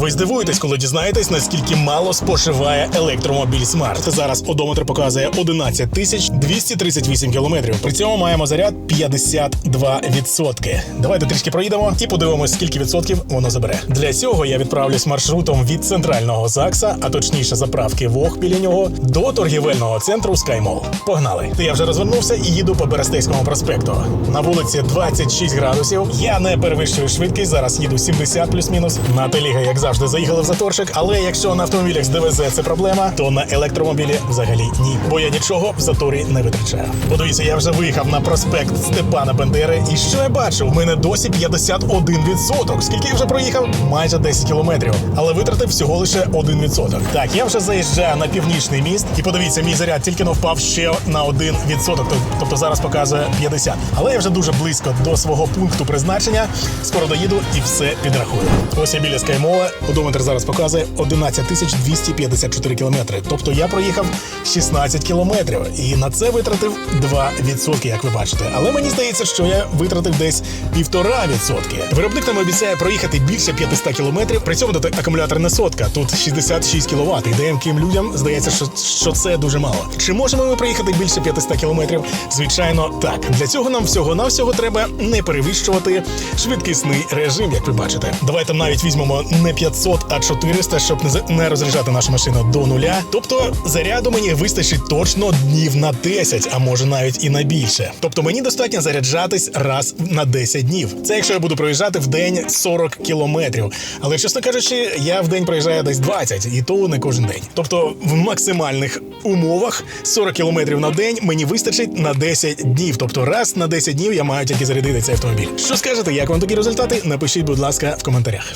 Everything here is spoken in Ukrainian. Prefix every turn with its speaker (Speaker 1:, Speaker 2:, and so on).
Speaker 1: Ви здивуєтесь, коли дізнаєтесь, наскільки мало споживає електромобіль Smart. Зараз одометр показує 11 тисяч 238 кілометрів. При цьому маємо заряд 52%. Давайте трішки проїдемо і подивимось, скільки відсотків воно забере. Для цього я відправлюсь маршрутом від центрального ЗАГСа, а точніше заправки ВОГ біля нього, до торгівельного центру SkyMall. Погнали! Я вже розвернувся і їду по Берестейському проспекту. На вулиці 26 градусів. Я не перевищую швидкість. Зараз їду 70 плюс-мінус. На теліга, як завжди, заїхали в заторчик. Але якщо на автомобілях з ДВЗ це проблема, то на електромобілі взагалі ні. Бо я нічого в заторі не витрачаю. Подивіться, я вже виїхав на проспект Степана Бендери. І що я бачу? У мене досі 51%. Скільки я вже проїхав? Майже 10 кілометрів. Але витратив всього лише 1%. Так, я вже заїжджаю на північний міст, і подивіться, мій заряд тільки но впав ще на 1%. Тобто- зараз показує 50. Але я вже дуже близько до свого пункту призначення. Скоро доїду і все підрахую. Ось я біля Скаймола. Одометр зараз показує 11 тисяч 254 кілометри. Тобто я проїхав 16 кілометрів. І на це витратив 2%, як ви бачите. Але мені здається, що я витратив десь 1,5%. Виробник нам обіцяє проїхати більше 500 кілометрів. При цьому тут акумулятор не сотка, тут 66 кВт. І деяким людям здається, що, що це дуже мало. Чи можемо ми проїхати більше 500 кілометрів? Звичайно, так. Для цього нам всього-навсього треба не перевищувати швидкісний режим, як ви бачите. Давайте навіть візьмемо не 500, а 400, щоб не розряджати нашу машину до нуля. Тобто заряду мені вистачить точно днів на 10, а може навіть і на більше. Тобто мені достатньо заряджатись раз на 10 днів. Це якщо я буду проїжджати в день 40 кілометрів. Але чесно кажучи, я в день проїжджаю десь 20, і то не кожен день. Тобто в максимальних умовах 40 кілометрів на день мені вистачить на 10 днів. Тобто раз на 10 днів я маю тільки зарядити цей автомобіль. Що скажете, як вам такі результати? Напишіть, будь ласка, в коментарях.